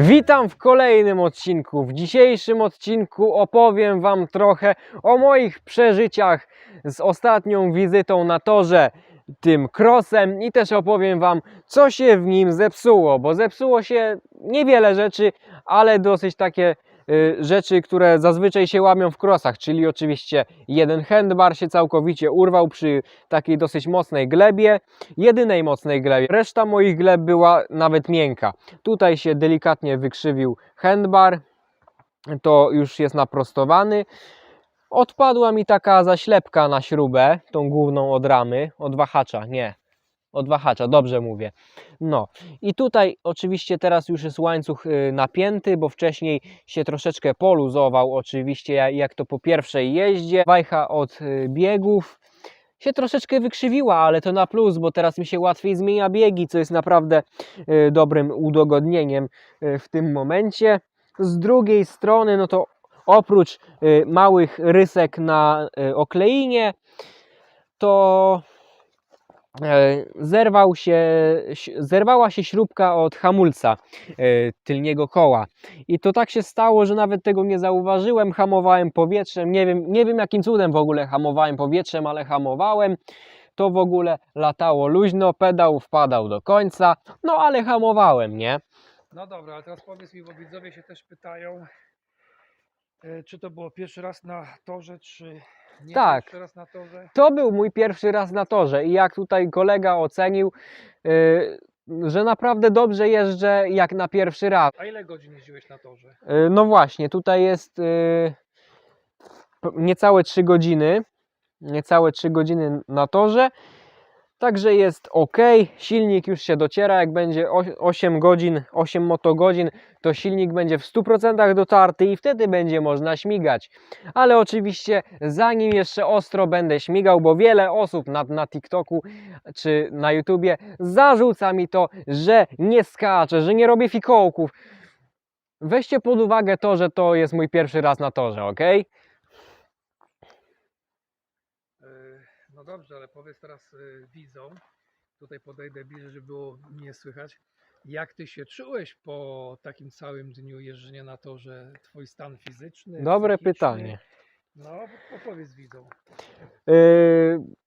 Witam w kolejnym odcinku. W dzisiejszym odcinku opowiem Wam trochę o moich przeżyciach z ostatnią wizytą na torze, tym crossem i też opowiem Wam, co się w nim zepsuło, bo zepsuło się niewiele rzeczy, ale dosyć takie rzeczy, które zazwyczaj się łamią w crossach, czyli oczywiście jeden handbar się całkowicie urwał przy takiej dosyć mocnej glebie, jedynej mocnej glebie. Reszta moich gleb była nawet miękka. Tutaj się delikatnie wykrzywił handbar, to już jest naprostowany. Odpadła mi taka zaślepka na śrubę, tą główną od ramy, od wahacza, nie, od wahacza, dobrze mówię. No i tutaj oczywiście teraz już jest łańcuch y, napięty, bo wcześniej się troszeczkę poluzował oczywiście ja- jak to po pierwszej jeździe. Wajcha od y, biegów się troszeczkę wykrzywiła, ale to na plus, bo teraz mi się łatwiej zmienia biegi, co jest naprawdę y, dobrym udogodnieniem w tym momencie. Z drugiej strony, no to oprócz małych rysek na okleinie, to zerwał się, zerwała się śrubka od hamulca e, tylniego koła. I to tak się stało, że nawet tego nie zauważyłem. Hamowałem powietrzem. Nie wiem, nie wiem jakim cudem w ogóle hamowałem powietrzem, ale hamowałem. To w ogóle latało luźno, pedał wpadał do końca. No ale hamowałem, nie? No dobra, ale teraz powiedz mi, bo widzowie się też pytają, e, czy to było pierwszy raz na torze, czy nie Tak. pierwszy raz na torze? To był mój pierwszy raz na torze i jak tutaj kolega ocenił, y, że naprawdę dobrze jeżdżę jak na pierwszy raz. A ile godzin jeździłeś na torze? Y, No właśnie, tutaj jest y, p- niecałe 3 godziny. Niecałe 3 godziny na torze. Także jest ok. Silnik już się dociera. Jak będzie oś- 8 godzin, 8 motogodzin, to silnik będzie w 100% dotarty i wtedy będzie można śmigać. Ale oczywiście, zanim jeszcze ostro będę śmigał, bo wiele osób na, na TikToku czy na YouTubie zarzuca mi to, że nie skaczę, że nie robię fikołków. Weźcie pod uwagę to, że to jest mój pierwszy raz na torze, ok? E, No dobrze, ale powiedz teraz e, widzom, tutaj podejdę bliżej, żeby było mnie słychać, jak ty się czułeś po takim całym dniu jeżdżenia na torze, twój stan fizyczny? Dobre pytanie. No, opowiedz widzom. Yy,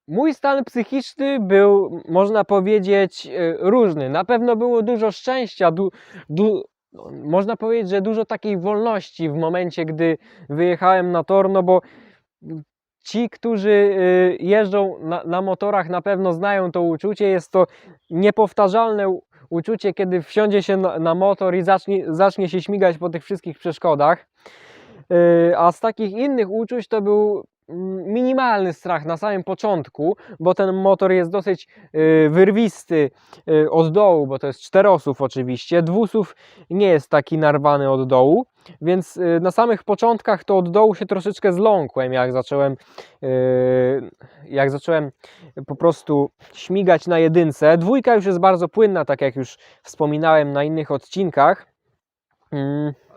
mój stan psychiczny był, można powiedzieć, yy, różny. Na pewno było dużo szczęścia, du, du, no, można powiedzieć, że dużo takiej wolności w momencie, gdy wyjechałem na tor, no bo ci, którzy yy, jeżdżą na, na motorach, na pewno znają to uczucie. Jest to niepowtarzalne uczucie, kiedy wsiądzie się na, na motor i zacznie, zacznie się śmigać po tych wszystkich przeszkodach. Yy, A z takich innych uczuć to był minimalny strach na samym początku, bo ten motor jest dosyć yy, wyrwisty yy, od dołu, bo to jest czterosów oczywiście. Dwusów nie jest taki narwany od dołu, więc yy, na samych początkach to od dołu się troszeczkę zląkłem, jak zacząłem, jak zacząłem po prostu śmigać na jedynce. Dwójka już jest bardzo płynna, tak jak już wspominałem na innych odcinkach.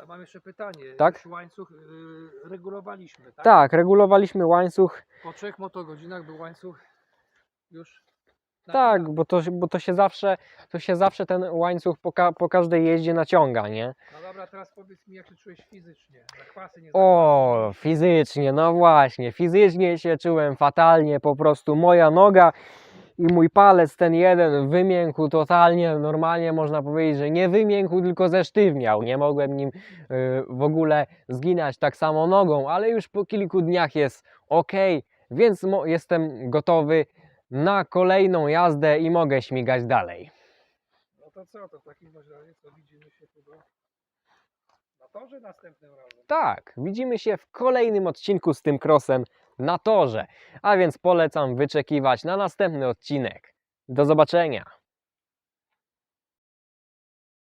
Mam jeszcze pytanie. Tak? Już łańcuch y, regulowaliśmy, tak? tak, regulowaliśmy łańcuch. Po trzech motogodzinach był łańcuch już Tak, bo to, się- bo to się zawsze, to się zawsze ten łańcuch po, ka, po każdej jeździe naciąga, nie? No dobra, teraz powiedz mi, jak się czułeś fizycznie. Zakwasy, nie O, fizycznie, no właśnie, fizycznie się czułem fatalnie, po prostu moja noga i mój palec, ten jeden wymiękł totalnie, normalnie można powiedzieć, że nie wymiękł, tylko zesztywniał, nie mogłem nim y, w ogóle zginać tak samo nogą, ale już po kilku dniach jest ok, więc jestem gotowy na kolejną jazdę i mogę śmigać dalej. No to co, to w takim razie to widzimy się tu do... na torze następnym razem. Tak, widzimy się w kolejnym odcinku z tym crossem na torze. A więc polecam wyczekiwać na następny odcinek. Do zobaczenia.